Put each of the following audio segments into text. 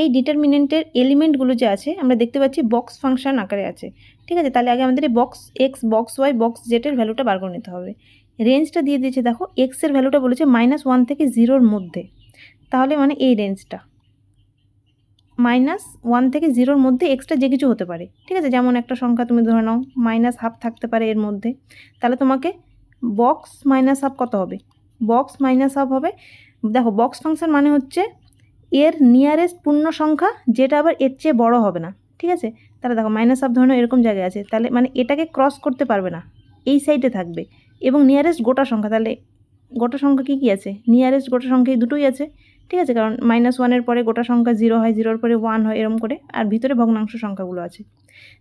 এই ডিটারমিনেন্টের এলিমেন্টগুলো যে আছে, আমরা দেখতে পাচ্ছি বক্স ফাংশন আকারে আছে। ঠিক আছে? তাহলে আগে আমাদের box X box Y box জেটের ভ্যালুটা বার করে নিতে হবে। রেঞ্জটা দিয়ে দিয়েছে, দেখো এক্সের ভ্যালুটা বলেছে মাইনাস ওয়ান থেকে জিরোর মধ্যে। তাহলে মানে এই রেঞ্জটা মাইনাস ওয়ান থেকে জিরোর মধ্যে এক্সট্রা যে কিছু হতে পারে। ঠিক আছে? যেমন একটা সংখ্যা তুমি ধরে নাও মাইনাস হাফ থাকতে পারে এর মধ্যে। তাহলে তোমাকে বক্স মাইনাস হাফ কত হবে? বক্স মাইনাস হাফ হবে, দেখো বক্স ফাংশন মানে হচ্ছে এর নিয়ারেস্ট পূর্ণ সংখ্যা, যেটা আবার এর চেয়ে বড় হবে না। ঠিক আছে? তাহলে দেখো মাইনাস হাফ ধরনের এরকম জায়গায় আছে। তাহলে মানে এটাকে ক্রস করতে পারবে না। এই সাইডে থাকবে। এবং নিয়ারেস্ট গোটা সংখ্যা, তাহলে গোটা সংখ্যা কী কী আছে? নিয়ারেস্ট গোটা সংখ্যা দুটোই আছে। ঠিক আছে? কারণ মাইনাস ওয়ানের পরে গোটা সংখ্যা জিরো হয় জিরোর পরে ওয়ান হয় এরম করে। আর ভিতরে ভগ্নাংশ সংখ্যাগুলো আছে।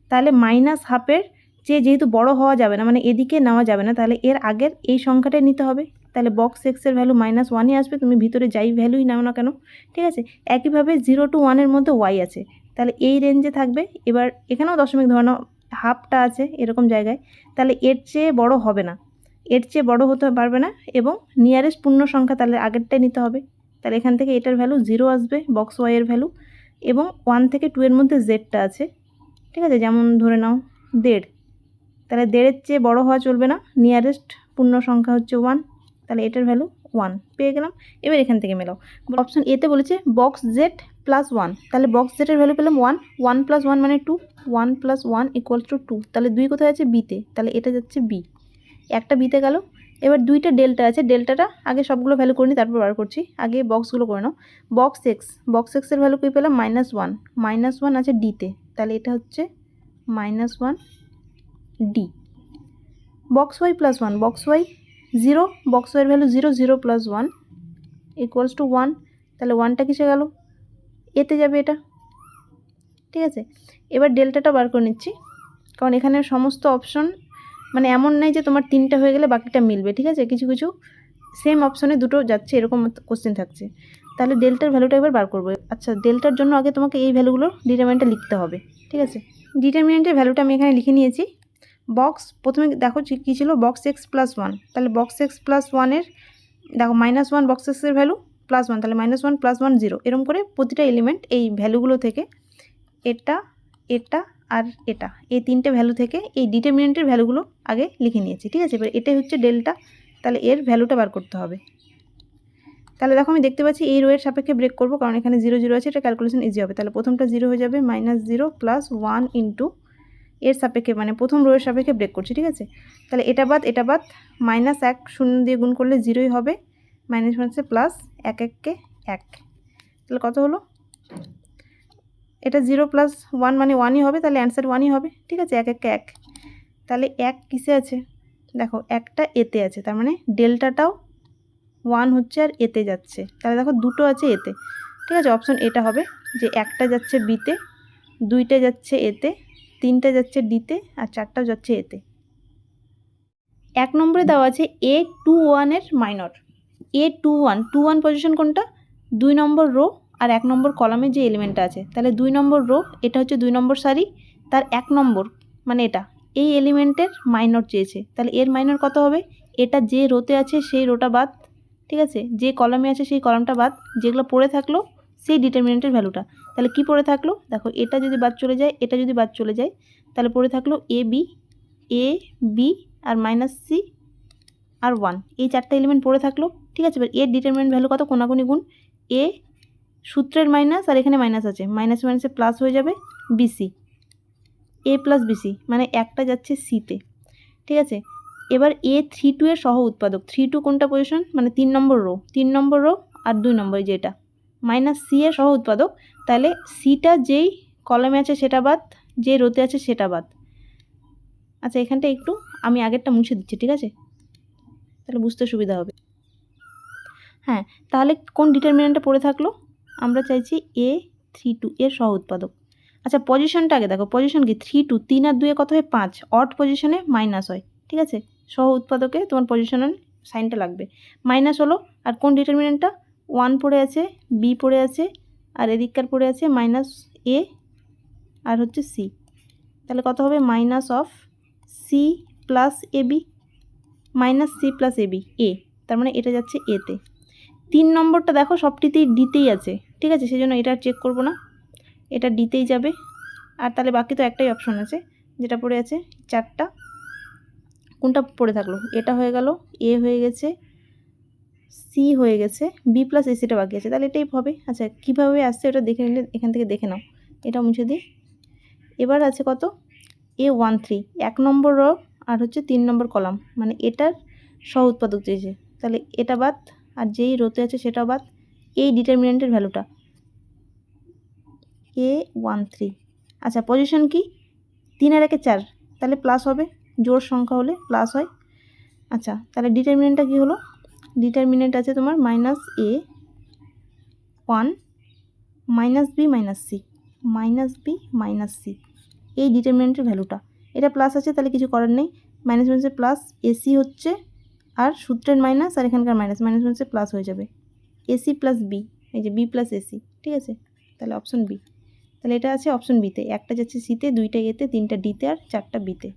তাহলে মাইনাস হাফের চেয়ে যেহেতু বড় হওয়া যাবে না মানে এদিকে নেওয়া যাবে না, তাহলে এর আগের এই সংখ্যাটাই নিতে হবে। তাহলে বক্স এক্সের ভ্যালু মাইনাস ওয়ানই আসবে, তুমি ভিতরে যাই ভ্যালুই নাও না কেন, ঠিক আছে? একইভাবে জিরো টু ওয়ানের মধ্যে ওয়াই আছে, তাহলে এই রেঞ্জে থাকবে। এবার এখানেও দশমিক ধরানো হাফটা আছে এরকম জায়গায়, তাহলে এর চেয়ে বড় হবে না। এর চেয়ে বড় হতে পারবে না এবং নিয়ারেস্ট পূর্ণ সংখ্যা তাহলে আগেরটাই নিতে হবে। তাহলে এখান থেকে এটার ভ্যালু জিরো আসবে বক্স ওয়াইয়ের ভ্যালু এবং ওয়ান থেকে টু এর মধ্যে জেডটা আছে, ঠিক আছে? যেমন ধরে নাও, দেড়। তাহলে দেড়ের চেয়ে বড় হওয়া চলবে না নিয়ারেস্ট পূর্ণ সংখ্যা হচ্ছে ওয়ান তাহলে এটার ভ্যালু ওয়ান পেয়ে গেলাম। এবার এখান থেকে মেলাও। অপশন এতে বলেছে বক্স জেড প্লাস ওয়ান তাহলে বক্স জেডের ভ্যালু পেলাম ওয়ান ওয়ান প্লাস ওয়ান মানে two one plus one equal to two তাহলে দুই কোথায় আছে? বিতে তাহলে এটা যাচ্ছে বি একটা বিতে গেল। এবার দুইটা ডেল্টা আছে। ডেল্টাটা আগে সবগুলো ভ্যালু করে নিই তারপর বার করছি। আগে বক্সগুলো করে নাও। বক্স এক্স বক্স এক্সের ভ্যালু কী পেলাম? মাইনাস ওয়ান মাইনাস ওয়ান আছে ডিতে তাহলে এটা হচ্ছে minus one D box Y plus one box Y zero box ওয়াইয়ের value zero zero plus one equals two one তাহলে ওয়ানটা কিসে গেল? এতে যাবে এটা। ঠিক আছে? এবার ডেল্টাটা বার করে নিচ্ছি। কারণ এখানে সমস্ত অপশন মানে এমন নেই যে তোমার তিনটা হয়ে গেলে বাকিটা মিলবে, ঠিক আছে? কিছু কিছু সেম অপশনে দুটো যাচ্ছে, এরকম কোশ্চেন থাকছে। তাহলে ডেল্টার ভ্যালুটা এবার বার করব। আচ্ছা ডেল্টার জন্য আগে তোমাকে এই ভ্যালুগুলো ডিটারমিনেন্টটা লিখতে হবে, ঠিক আছে? ডিটারমিনেন্টের ভ্যালুটা আমি এখানে লিখে নিয়েছি। বক্স প্রথমে দেখো কী ছিল? বক্স এক্স প্লাস ওয়ান তাহলে বক্স এক্স প্লাস ওয়ানের দেখো মাইনাস ওয়ান বক্স এক্সের ভ্যালু প্লাস ওয়ান তাহলে minus one plus one zero এরকম করে প্রতিটা এলিমেন্ট এই ভ্যালুগুলো থেকে এটা এটা আর এটা, এই তিনটে ভ্যালু থেকে এই ডিটারমিনেন্টের ভ্যালুগুলো আগে লিখে নিয়েছি, ঠিক আছে? এবার এটাই হচ্ছে ডেল্টা তাহলে এর ভ্যালুটা বার করতে হবে। তাহলে দেখো আমি দেখতে পাচ্ছি এই রোয়ের সাপেক্ষে ব্রেক করব, কারণ এখানে জিরো জিরো আছে, এটা ক্যালকুলেশন ইজি হবে। তাহলে প্রথমটা জিরো হয়ে যাবে minus zero plus one into এর সাপেক্ষে মানে প্রথম রোয়ের সাপেক্ষে ব্রেক করছি, ঠিক আছে? তাহলে এটা বাদ এটা বাদ মাইনাস এক শূন্য দিয়ে গুণ করলে জিরোই হবে মাইনাস মাইনাসে প্লাস এক এককে এক। তাহলে কত হলো? এটা জিরো প্লাস ওয়ান মানে ওয়ানই হবে, তাহলে অ্যান্সার ওয়ানই হবে, ঠিক আছে? এক এককে এক। তাহলে এক কিসে আছে? দেখো, একটা এতে আছে, তার মানে ডেল্টাটাও ওয়ান হচ্ছে আর এতে যাচ্ছে। তাহলে দেখো, দুটো আছে এতে ঠিক আছে? অপশন এটা হবে যে একটা যাচ্ছে বিতে দুইটা যাচ্ছে এতে তিনটে যাচ্ছে ডিতে আর চারটাও যাচ্ছে এতে। এক নম্বরে দেওয়া আছে এ টু ওয়ানের minor. A two one two one position কোনটা? দুই নম্বর রো আর এক নম্বর কলামে যে এলিমেন্টটা আছে। তাহলে দুই নম্বর রো এটা হচ্ছে দুই নম্বর সারি তার এক নম্বর মানে এটা এই এলিমেন্টের মাইনর চেয়েছে। তাহলে এর মাইনর কত হবে? এটা যে রোতে আছে সেই রোটা বাদ ঠিক আছে? যে কলামে আছে সেই কলামটা বাদ যেগুলো পড়ে থাকল সেই ডিটারমিনেন্টের ভ্যালুটা তাহলে কি পড়ে থাকল? দেখো, এটা যদি বাদ চলে যায়, এটা যদি বাদ চলে যায়, তাহলে পড়ে থাকল এ বি এ বি আর মাইনাস সি আর ওয়ান এই চারটা এলিমেন্ট পড়ে থাকল, ঠিক আছে? এবার এর ডিটারমিনেন্ট ভ্যালু কত? কোনাকুনি গুণ এ সূত্রের মাইনাস আর এখানে মাইনাস আছে। মাইনাস মাইনাসে প্লাস হয়ে যাবে বিসি এ প্লাস বিসি মানে একটা যাচ্ছে সিতে ঠিক আছে? এবার এ থ্রি টু এর সহ উৎপাদক। থ্রি টু কোনটা পজিশন মানে তিন নম্বর রো তিন নম্বর রো আর দুই নম্বর যেটা মাইনাস সি এর সহ উৎপাদক, তাহলে সিটা যেই কলমে আছে সেটা বাদ যে রোতে আছে সেটা বাদ। আচ্ছা এখানটা একটু আমি আগেরটা মুছে দিচ্ছি, ঠিক আছে? তাহলে বুঝতে সুবিধা হবে। হ্যাঁ তাহলে কোন ডিটারমিনেন্টটা পড়ে থাকল? আমরা চাইছি এ থ্রি টু এর সহ উৎপাদক। আচ্ছা পজিশনটা আগে দেখো, পজিশন কি? থ্রি টু তিন আর দুয়ে কত হয়? পাঁচ। অট পজিশনে মাইনাস হয়, ঠিক আছে? সহ উৎপাদকে তোমার পজিশনের সাইনটা লাগবে। মাইনাস হলো, আর কোন ডিটারমিনেন্টটা ওয়ান পড়ে আছে বি পড়ে আছে, আর এদিককার পড়ে আছে মাইনাস এ আর হচ্ছে সি তাহলে কত হবে? Minus of C plus A B minus C plus A B A তার মানে এটা যাচ্ছে এতে তিন নম্বরটা দেখো, সবটিতেই ডিতেই আছে, ঠিক আছে? সেই জন্য এটা চেক করব না। এটা ডিতেই যাবে। আর তাহলে বাকি তো একটাই অপশন আছে, যেটা পড়ে আছে চারটা। কোনটা পড়ে থাকল? এটা হয়ে গেল এ হয়ে গেছে সি হয়ে গেছে বি প্লাস এসিটা বাকি আছে। তাহলে এটাই হবে। আচ্ছা কীভাবে আসছে ওটা দেখে নিলে, এখান থেকে দেখে নাও। এটা মুছে দিই। এবার আছে কত? এ ওয়ান থ্রি এক নম্বর র আর হচ্ছে তিন নম্বর কলাম। মানে এটার সহ উৎপাদক চেয়েছে তাহলে এটা বাদ আর যেই রোতে আছে সেটা বাদ। এই ডিটারমিনেন্টের ভ্যালুটা এ ওয়ান থ্রি আচ্ছা পজিশন কি? তিন আর একে চার। তাহলে প্লাস হবে। জোর সংখ্যা হলে প্লাস হয়। আচ্ছা তাহলে ডিটারমিনেন্টটা কী হলো? ডিটারমিনেন্ট আছে তোমার minus A one minus B minus C minus B minus C এই ডিটারমিনেন্টের ভ্যালুটা এটা প্লাস আছে, তাহলে কিছু করার নেই। মাইনাস মাইনাসে প্লাস এসি হচ্ছে আর সূত্রের মাইনাস আর এখানকার মাইনাস মাইনাস মাইনাসে প্লাস হয়ে যাবে। এসি প্লাস বি এই যে বি প্লাস এসি ঠিক আছে? তাহলে অপশন বি তাহলে এটা আছে অপশন বিতে একটা যাচ্ছে সিতে দুইটা এতে তিনটা ডিতে আর চারটা বিতে